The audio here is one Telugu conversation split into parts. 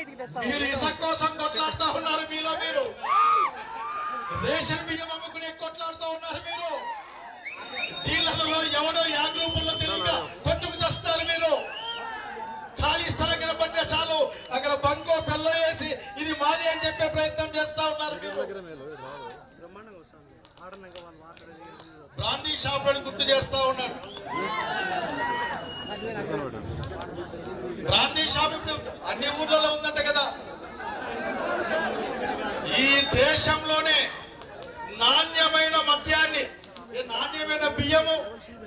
మీరు ఇసుక కోసం కొట్లాడుతూ ఉన్నారు మీలో మీరు. రేషన్ బియ్యం అమ్ముకునే కొట్లాడుతూ ఉన్నారు మీరు. డీలర్లలో ఎవడో యా గ్రూపుల్లో తెలియక కొట్టుకు చేస్తారు మీరు. ఖాళీ స్థలం కనపడితే చాలు అక్కడ బంకో పెళ్ళ వేసి ఇది మాది అని చెప్పే ప్రయత్నం చేస్తా ఉన్నారు మీరు. బ్రాందీ షాప్ అని గుర్తు చేస్తా ఉన్నాడు బ్రాందీ షాప్ ఇప్పుడు అన్ని ఊర్లలో ఉందంట కదా ఈ దేశంలోనే నాణ్యమైన మద్యాన్ని నాణ్యమైన బియ్యము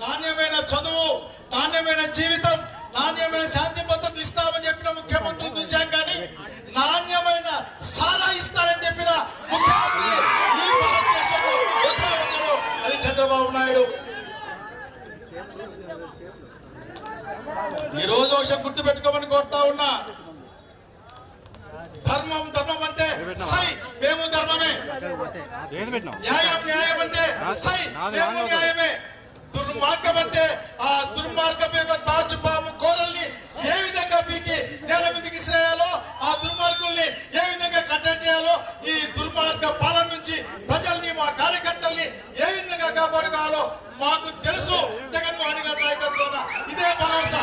నాణ్యమైన చదువు నాణ్యమైన జీవితం నాణ్యమైన శాంతి భద్రతలు ఇస్తామని చెప్పిన ముఖ్యమంత్రి చూశాం కానీ నాణ్యమైన సారా ఇస్తారని చెప్పిన ముఖ్యమంత్రి ఈ భారతదేశంలో అది చంద్రబాబు నాయుడు. ఈ రోజు ఒక గుర్తు పెట్టుకోమని కోరుతా ఉన్నా. ధర్మం ధర్మం అంటే సై. మేము ధర్మమే. న్యాయం న్యాయం అంటే సై మేము న్యాయమే. దుర్మార్గం అంటే ఆ దుర్మార్గం యొక్క తాచుపాము కోరల్ని ఏ విధంగా పీకి నేల మీదకి శ్రేయాలో ఆ దుర్మార్గుల్ని ఏ విధంగా కట్టడి చేయాలో ఈ దుర్మార్గ పాలన నుంచి ప్రజల్ని మా కార్యకర్తల్ని ఏ విధంగా కాపాడుకోవాలో మాకు తెలుసు. జగన్మోహన్ గారి నాయకత్వాన ఇదే భరోసా.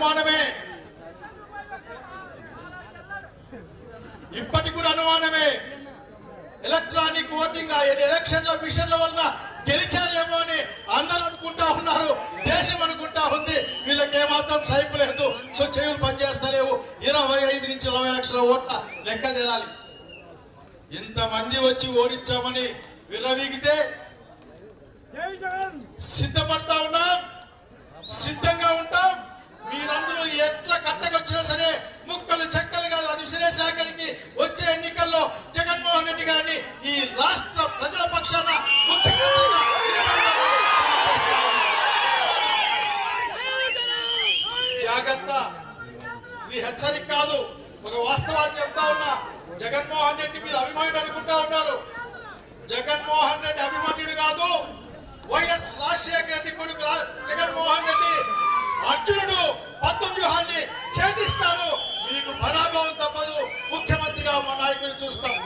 అనుమానమే. ఇప్పటికి కూడా అనుమానమే. ఎలక్ట్రానిక్ ఓటింగ్ ఎలక్షన్ల మిషన్ల వలన గెలిచారేమో అని అందరూ అనుకుంటా ఉన్నారు. దేశం అనుకుంటా ఉంది. వీళ్ళకి ఏమాత్రం సైపు లేదు. సో చెవులు పనిచేస్తలేవు. ఇరవై ఐదు నుంచి ఇరవై లక్షల ఓట్ల లెక్క తేలాలి. ఇంతమంది వచ్చి ఓడించామని విర్రవీగితే సిద్ధపడతా ఉన్నాం. జాగ్రత్త. ఇది హెచ్చరిక కాదు ఒక వాస్తవాన్ని చెప్తా ఉన్నా. జగన్మోహన్ రెడ్డి మీరు అభిమానుడు అనుకుంటా ఉన్నారు. జగన్మోహన్ రెడ్డి అభిమానుడు కాదు వైఎస్ రాజశేఖర రెడ్డి కొడుకు జగన్మోహన్ రెడ్డి అర్జునుడు పద్మ వ్యూహాన్ని ఛేదిస్తాడు. మీకు పరాభవం తప్పదు. ముఖ్యమంత్రిగా మా నాయకుడిని చూస్తాం.